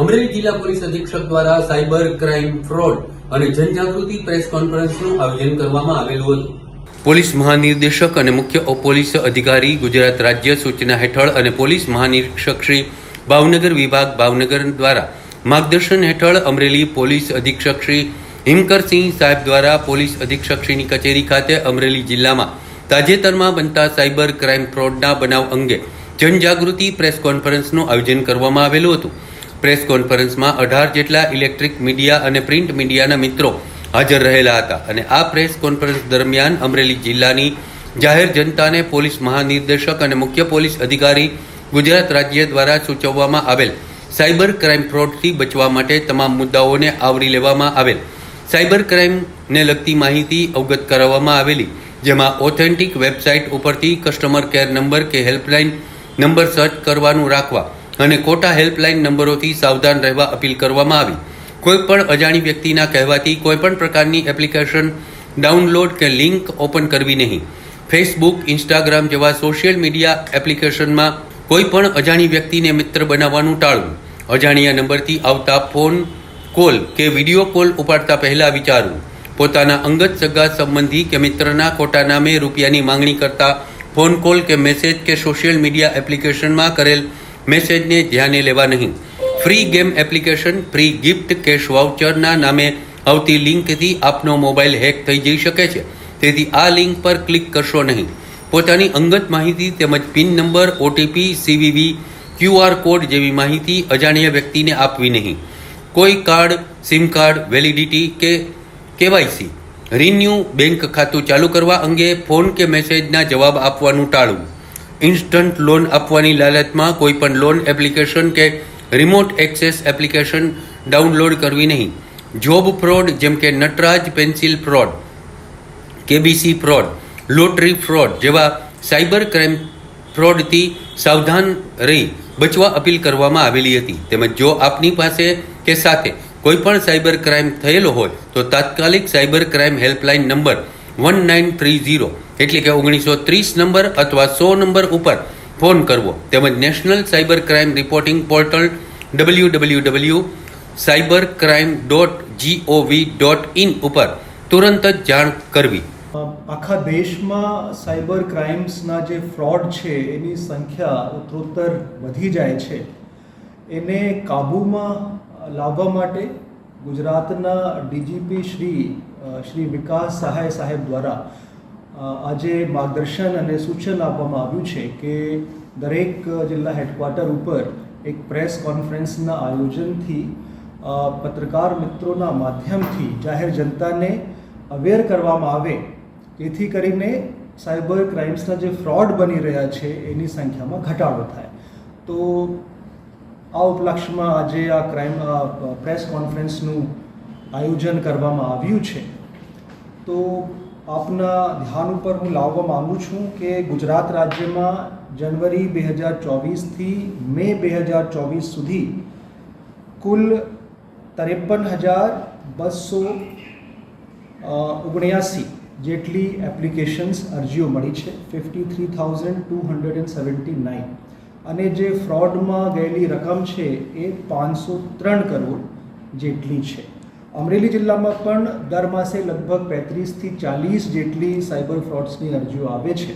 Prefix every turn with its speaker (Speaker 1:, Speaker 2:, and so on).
Speaker 1: અમરેલી જિલ્લા પોલીસ અધિક્ષક દ્વારા સાયબર ક્રાઇમ ફ્રોડ અને જનજાગૃતિ પ્રેસ કોન્ફરન્સનું આયોજન કરવામાં આવેલું હતું. પોલીસ મહાનિર્દેશક અને મુખ્ય પોલીસ અધિકારી, ગુજરાત રાજ્ય સૂચના હેઠળ અને પોલીસ મહાનિરીક્ષક શ્રી ભાવનગર વિભાગ ભાવનગર દ્વારા માર્ગદર્શન હેઠળ અમરેલી પોલીસ અધિક્ષક શ્રી હિમકરસિંહ સાહેબ દ્વારા પોલીસ અધિક્ષકશ્રીની કચેરી ખાતે અમરેલી જિલ્લામાં તાજેતરમાં બનતા સાયબર ક્રાઇમ ફ્રોડના બનાવ અંગે જનજાગૃતિ પ્રેસ કોન્ફરન્સનું આયોજન કરવામાં આવેલું હતું. પ્રેસ કોન્ફરન્સમાં અઢાર જેટલા ઇલેક્ટ્રિક મીડિયા અને પ્રિન્ટ મીડિયાના મિત્રો હાજર રહેલા હતા અને આ પ્રેસ કોન્ફરન્સ દરમિયાન અમરેલી જિલ્લાની જાહેર જનતાને પોલીસ મહાનિર્દેશક અને મુખ્ય પોલીસ અધિકારી ગુજરાત રાજ્ય દ્વારા સૂચવવામાં આવેલ સાયબર ક્રાઇમ ફ્રોડથી બચવા માટે તમામ મુદ્દાઓને આવરી લેવામાં આવેલ. સાયબર ક્રાઇમને લગતી માહિતી અવગત કરાવવામાં આવેલી, જેમાં ઓથેન્ટિક વેબસાઇટ ઉપરથી કસ્ટમર કેર નંબર કે હેલ્પલાઇન નંબર સર્ચ કરવાનું રાખવા અને ખોટા હેલ્પલાઇન નંબરોથી સાવધાન રહેવા અપીલ કરવામાં આવી. કોઈ પણ અજાણી વ્યક્તિના કહેવાથી કોઈ પણ પ્રકારની એપ્લિકેશન ડાઉનલોડ કે લિંક ઓપન કરવી નહીં. ફેસબુક, ઇન્સ્ટાગ્રામ જેવા સોશિયલ મીડિયા એપ્લિકેશનમાં કોઈ પણ અજાણી વ્યક્તિને મિત્ર બનાવવાનું ટાળવું. અજાણ્યા નંબરથી આવતા ફોન કોલ કે વીડિયો કોલ ઉપાડતા પહેલાં વિચારવું. પોતાના અંગત સગા સંબંધી કે મિત્રના ખોટા નામે રૂપિયાની માંગણી કરતા ફોન કોલ કે મેસેજ કે સોશિયલ મીડિયા એપ્લિકેશનમાં કરેલ મેસેજને ધ્યાને લેવા નહીં. Free game application, free gift, cash વાઉચરના નામે આવતી લિંકથી આપનો મોબાઈલ હેક થઈ જઈ શકે છે. તેથી આ લિંક પર ક્લિક કરશો નહીં. પોતાની અંગત માહિતી તેમજ pin number, OTP, CVV QR code જેવી માહિતી અજાણ્યા વ્યક્તિને આપવી નહીં. કોઈ કાર્ડ, સિમ કાર્ડ, વેલિડિટી કે કેવાયસી, રિન્યુ બેંક ખાતું ચાલુ કરવા અંગે ફોન કે મેસેજના જવાબ આપવાનું ટાળવું. ઇન્સ્ટન્ટ લોન આપવાની લાલચમાં કોઈ પણ લોન એપ્લિકેશન કે રિમોટ એક્સેસ એપ્લિકેશન ડાઉનલોડ કરવી નહીં. જોબ ફ્રોડ જેમ કે Nataraj pencil fraud, KBC fraud, lottery fraud જેવા સાયબર ક્રાઇમ ફ્રોડથી સાવધાન રહી બચવા અપીલ કરવામાં આવેલી હતી. તેમજ જો આપની પાસે કે સાથે કોઈ પણ સાયબર ક્રાઇમ થયેલો હોય, તો તાત્કાલિક cyber crime helpline number one nine three zero એટલે કે ઓગણીસો ત્રીસ નંબર અથવા સો નંબર ઉપર ફોન કરવો. તેમજ national cyber crime reporting portal W W W cyber crime dot GOV dot in ઉપર તુરંત જ જાણ કરવી.
Speaker 2: આખા દેશમાં સાયબર ક્રાઇમ્સના જે ફ્રોડ છે, એની સંખ્યા ઉત્તરોત્તર વધી જાય છે. એને કાબૂમાં લાવવા માટે ગુજરાતના ડીજીપી શ્રી શ્રી વિકાસ સહાય સાહેબ દ્વારા આજે માર્ગદર્શન અને સૂચન આપવામાં આવ્યું છે કે દરેક જિલ્લા હેડક્વાર્ટર ઉપર એક પ્રેસ કોન્ફરન્સના આયોજનથી પત્રકાર મિત્રોના માધ્યમથી જાહેર જનતાને અવેર કરવામાં આવે. જેથી કરીને સાયબર ક્રાઇમ્સના જે ફ્રોડ બની રહ્યા છે એની સંખ્યામાં ઘટાડો થાય. તો આ ઉપલક્ષમાં આજે આ ક્રાઇમ પ્રેસ કોન્ફરન્સનું આયોજન કરવામાં આવ્યું છે. તો આપના ધ્યાન ઉપર હું લાવવા માગું છું કે ગુજરાત રાજ્યમાં જનવરી બે હજાર ચોવીસથી મે બે હજાર ચોવીસ સુધી કુલ ત્રેપન હજાર બસો ઓગણ્યાસી જેટલી એપ્લિકેશન્સ અરજીઓ મળી છે fifty three thousand two hundred and seventy nine અને જે ફ્રોડમાં ગયેલી રકમ છે એ પાંચસો ત્રણ કરોડ જેટલી છે. અમરેલી જિલ્લામાં પણ દર માસે લગભગ પેંત્રીસથી ચાલીસ જેટલી સાયબર ફ્રોડ્સની અરજીઓ આવે છે.